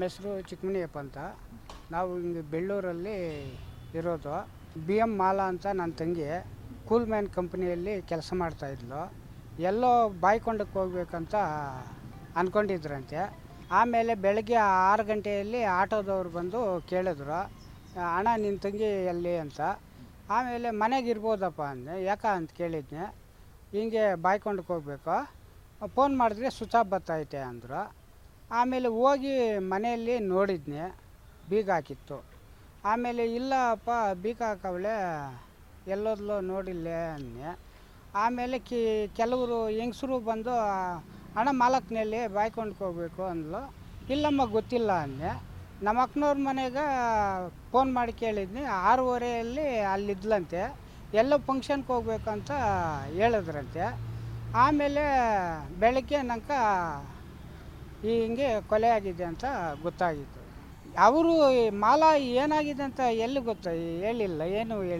ನಮ್ಮ ಹೆಸರು ಚಿಕ್ಕಮಣಿಯಪ್ಪ ಅಂತ. ನಾವು ಹಿಂಗೆ ಬೆಳ್ಳೂರಲ್ಲಿ ಇರೋದು. ಬಿ ಎಂ ಮಾಲಾ ಅಂತ ನನ್ನ ತಂಗಿ ಕೂಲ್ ಮ್ಯಾನ್ ಕಂಪ್ನಿಯಲ್ಲಿ ಕೆಲಸ ಮಾಡ್ತಾಯಿದ್ಲು ಎಲ್ಲೋ ಬಾಯ್ಕೊಂಡಕ್ಕೆ ಹೋಗ್ಬೇಕಂತ ಅಂದ್ಕೊಂಡಿದ್ರಂತೆ ಆಮೇಲೆ ಬೆಳಗ್ಗೆ ಆರು ಗಂಟೆಯಲ್ಲಿ ಆಟೋದವ್ರು ಬಂದು ಕೇಳಿದ್ರು, ಅಣ್ಣ, ನಿನ್ನ ತಂಗಿ ಎಲ್ಲಿ ಅಂತ? ಆಮೇಲೆ, ಮನೆಗೆ ಇರ್ಬೋದಪ್ಪ ಅಂದೆ. ಯಾಕ? ಅಂತ ಕೇಳಿದ್ನೆ. ಹಿಂಗೆ ಬಾಯ್ಕೊಂಡಕ್ಕೆ ಹೋಗ್ಬೇಕು. ಫೋನ್ ಮಾಡಿದ್ರೆ ಸ್ವಿಚ್ ಆಫ್ ಬರ್ತೈತೆ ಅಂದರು. ಆಮೇಲೆ ಹೋಗಿ ಮನೆಯಲ್ಲಿ ನೋಡಿದ್ನೆ, ಬೀಗ ಹಾಕಿತ್ತು. ಆಮೇಲೆ ಇಲ್ಲಪ್ಪ, ಬೀಗ ಹಾಕವ್ಳೆ, ಎಲ್ಲೋದ್ಲೋ ನೋಡಿಲ್ಲೇ ಅಂದೆ ಆಮೇಲೆ ಕಿ, ಕೆಲವರು ಹೆಂಗಸರು ಬಂದು ಹಣ ಮಾಲಕ್ನಲ್ಲಿ ಬಾಯ್ಕೊಂಡು ಹೋಗ್ಬೇಕು ಅಂದ್ಲು. ಇಲ್ಲಮ್ಮ, ಗೊತ್ತಿಲ್ಲ ಅಂದೆ ನಮ್ಮ ಅಕ್ಕನವ್ರ ಮನೆಗೆ ಫೋನ್ ಮಾಡಿ ಕೇಳಿದ್ನಿ. ಆರೂವರೆಯಲ್ಲಿ ಅಲ್ಲಿದ್ಲಂತೆ ಎಲ್ಲೋ ಫಂಕ್ಷನ್ಗೆ ಹೋಗ್ಬೇಕಂತ ಹೇಳಿದ್ರಂತೆ. ಆಮೇಲೆ ಬೆಳಗ್ಗೆ ನಂಗೆ ಹಿಂಗೆ ಕೊಲೆ ಆಗಿದೆ ಅಂತ ಗೊತ್ತಾಗಿತ್ತು. ಅವರು ಮಾಲಾ ಏನಾಗಿದೆ ಅಂತ ಎಲ್ಲಿ ಗೊತ್ತ? ಹೇಳಿಲ್ಲ ಏನು ಹೇಳಿ